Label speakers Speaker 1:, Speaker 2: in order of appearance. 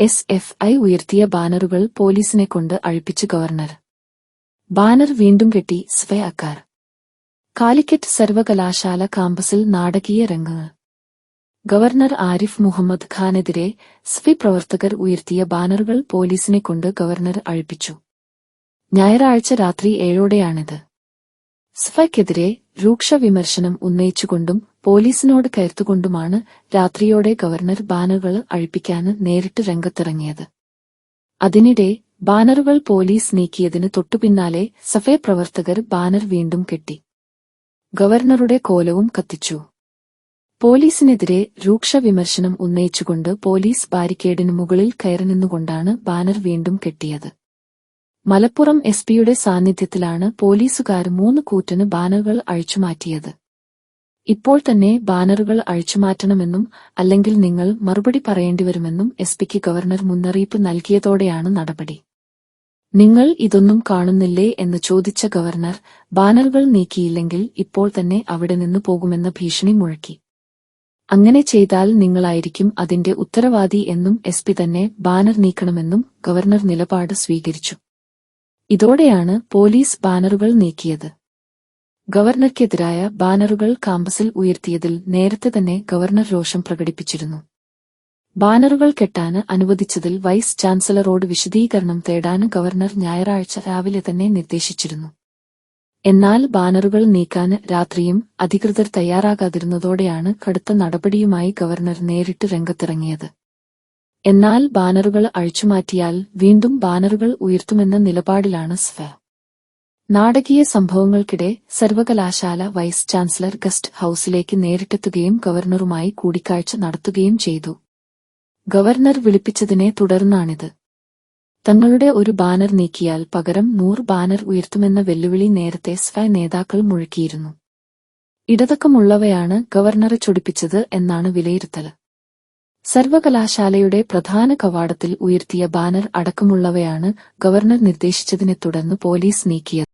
Speaker 1: S F I ഉയർത്തിയ ബാനറുകൾ പോലീസിനെ കൊണ്ട് അഴിപ്പിച്ചു ഗവർണർ. ബാനർ വീണ്ടും കെട്ടി സ്വയക്കാർ കാലിക്കറ്റ് സർവകലാശാല കാമ്പസിൽ നാടകീയ രംഗങ്ങൾ. ഗവർണർ ആരിഫ് മുഹമ്മദ് ഖാനെതിരെ സ്വി പ്രവർത്തകർ ഉയർത്തിയ ബാനറുകൾ പോലീസിനെ കൊണ്ട് ഗവർണർ അഴിപ്പിച്ചു. ഞായറാഴ്ച രാത്രി ഏഴോടെയാണിത്. സ്ഫയ്ക്കെതിരെ രൂക്ഷ വിമർശനം ഉന്നയിച്ചുകൊണ്ടും പോലീസിനോട് കയർത്തുകൊണ്ടുമാണ് രാത്രിയോടെ ഗവർണർ ബാനറുകൾ അഴിപ്പിക്കാൻ നേരിട്ട് രംഗത്തിറങ്ങിയത്. അതിനിടെ ബാനറുകൾ പോലീസ് നീക്കിയതിന് തൊട്ടുപിന്നാലെ സഫേ പ്രവർത്തകർ ബാനർ വീണ്ടും കെട്ടി. ഗവർണറുടെ കോലവും കത്തിച്ചു. പോലീസിനെതിരെ രൂക്ഷ വിമർശനം ഉന്നയിച്ചുകൊണ്ട് പോലീസ് ബാരിക്കേഡിന് മുകളിൽ കയറി നിന്നുകൊണ്ടാണ് ബാനർ വീണ്ടും കെട്ടിയത്. മലപ്പുറം എസ് പിയുടെ സാന്നിധ്യത്തിലാണ് പോലീസുകാർ മൂന്ന് കൂറ്റന് ബാനറുകൾ അഴിച്ചുമാറ്റിയത്. ഇപ്പോൾ തന്നെ ബാനറുകൾ അഴിച്ചുമാറ്റണമെന്നും അല്ലെങ്കിൽ നിങ്ങൾ മറുപടി പറയേണ്ടിവരുമെന്നും എസ് പിക്ക് ഗവർണർ മുന്നറിയിപ്പ് നൽകിയതോടെയാണ് നടപടി. നിങ്ങൾ ഇതൊന്നും കാണുന്നില്ലേ എന്ന് ചോദിച്ച ഗവർണർ ബാനറുകൾ നീക്കിയില്ലെങ്കിൽ ഇപ്പോൾ തന്നെ അവിടെ നിന്ന് പോകുമെന്ന ഭീഷണി മുഴക്കി. അങ്ങനെ ചെയ്താൽ നിങ്ങളായിരിക്കും അതിന്റെ ഉത്തരവാദി എന്നും എസ് പി തന്നെ ബാനർ നീക്കണമെന്നും ഗവർണർ നിലപാട് സ്വീകരിച്ചു. ഇതോടെയാണ് പോലീസ് ബാനറുകൾ നീക്കിയത്. ഗവർണർക്കെതിരായ ബാനറുകൾ കാമ്പസിൽ ഉയർത്തിയതിൽ നേരത്തെ തന്നെ ഗവർണർ രോഷം പ്രകടിപ്പിച്ചിരുന്നു. ബാനറുകൾ കെട്ടാന് അനുവദിച്ചതിൽ വൈസ് ചാൻസലറോട് വിശദീകരണം തേടാന് ഗവർണർ ഞായറാഴ്ച രാവിലെ തന്നെ നിർദ്ദേശിച്ചിരുന്നു. എന്നാൽ ബാനറുകൾ നീക്കാന് രാത്രിയും അധികൃതർ തയ്യാറാകാതിരുന്നതോടെയാണ് കടുത്ത നടപടിയുമായി ഗവർണർ നേരിട്ട് രംഗത്തിറങ്ങിയത്. എന്നാൽ ബാനറുകൾ അഴിച്ചുമാറ്റിയാൽ വീണ്ടും ബാനറുകൾ ഉയർത്തുമെന്ന നിലപാടിലാണ് സ്ഫ നാടകീയ സംഭവങ്ങൾക്കിടെ സർവകലാശാല വൈസ് ചാൻസലർ ഗസ്റ്റ് ഹൌസിലേക്ക് നേരിട്ടെത്തുകയും ഗവർണറുമായി കൂടിക്കാഴ്ച നടത്തുകയും ചെയ്തു. ഗവർണർ വിളിപ്പിച്ചതിനെ തുടർന്നാണിത്. തങ്ങളുടെ ഒരു ബാനർ നീക്കിയാൽ പകരം നൂറ് ബാനർ ഉയർത്തുമെന്ന വെല്ലുവിളി നേരത്തെ സ്ഫ നേതാക്കൾ മുഴക്കിയിരുന്നു. ഇടതക്കമുള്ളവയാണ് ഗവർണറെ ചൊടിപ്പിച്ചത് എന്നാണ് വിലയിരുത്തൽ. സർവകലാശാലയുടെ പ്രധാന കവാടത്തിൽ ഉയർത്തിയ ബാനർ അടക്കമുള്ളവയാണ് ഗവർണർ നിർദ്ദേശിച്ചതിനെ തുടർന്ന് പോലീസ് നീക്കിയത്.